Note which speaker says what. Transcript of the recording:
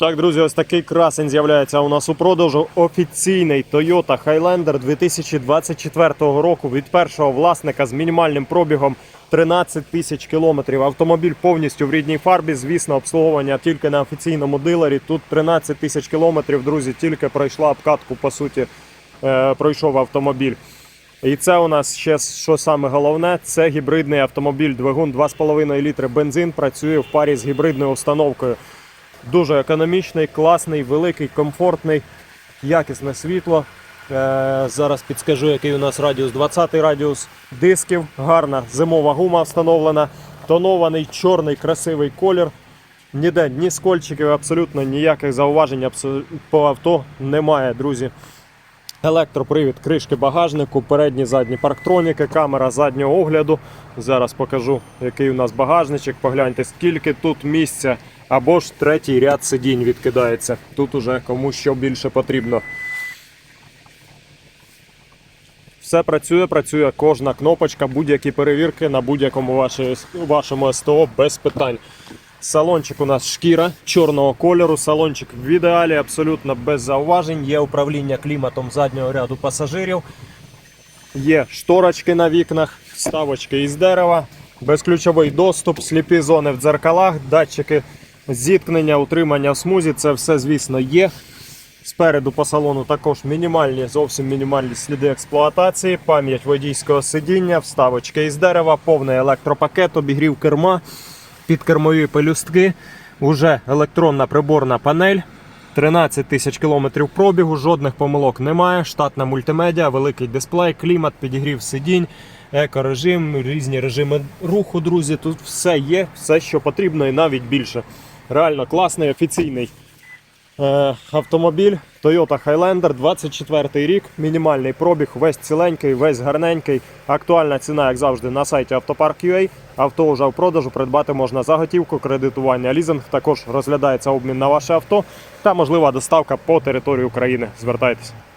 Speaker 1: Так, друзі, ось такий красень з'являється у нас у продажу. Офіційний Toyota Highlander 2024 року від першого власника з мінімальним пробігом 13 тисяч кілометрів. Автомобіль повністю в рідній фарбі. Звісно, обслуговування тільки на офіційному дилері. Тут 13 тисяч кілометрів, друзі, тільки пройшла обкатку, по суті, е, пройшов автомобіль. І це у нас ще що саме головне, це гібридний автомобіль, двигун 2,5 літри бензин, працює в парі з гібридною установкою. Дуже економічний, класний, великий, комфортний, якісне світло. Е, зараз підскажу, який у нас радіус. 20 радіус дисків, гарна зимова гума встановлена, тонований чорний красивий колір. Ніде ні скольчиків, абсолютно ніяких зауважень по авто немає, друзі. Електропривід кришки багажнику, передні задні парктроніки, камера заднього огляду. Зараз покажу, який у нас багажничок. Погляньте, скільки тут місця. Або ж третій ряд сидінь відкидається. Тут уже кому що більше потрібно. Все працює, працює кожна кнопочка, будь-які перевірки на будь-якому вашому СТО без питань. Салончик у нас шкіра чорного кольору. Салончик в ідеалі, абсолютно без зауважень. Є управління кліматом заднього ряду пасажирів. Є шторочки на вікнах, вставочки із дерева, безключовий доступ, сліпі зони в дзеркалах, датчики зіткнення, утримання в смузі. Це все, звісно, є. Спереду по салону також мінімальні, зовсім мінімальні сліди експлуатації, пам'ять водійського сидіння, вставочки із дерева, повний електропакет, обігрів керма, підкермові пелюстки, уже електронна приборна панель. 13 тисяч кілометрів пробігу, жодних помилок немає. Штатна мультимедіа, великий дисплей, клімат, підігрів сидінь, екорежим, різні режими руху, друзі. Тут все є, все, що потрібно, і навіть більше. Реально класний офіційний автомобіль Toyota Highlander, 24 рік, мінімальний пробіг, весь ціленький, весь гарненький. Актуальна ціна, як завжди, на сайті Автопарк.ua. Авто вже в продажу придбати можна за готівку, кредитування, лізинг. Також розглядається обмін на ваше авто та можлива доставка по території України. Звертайтеся.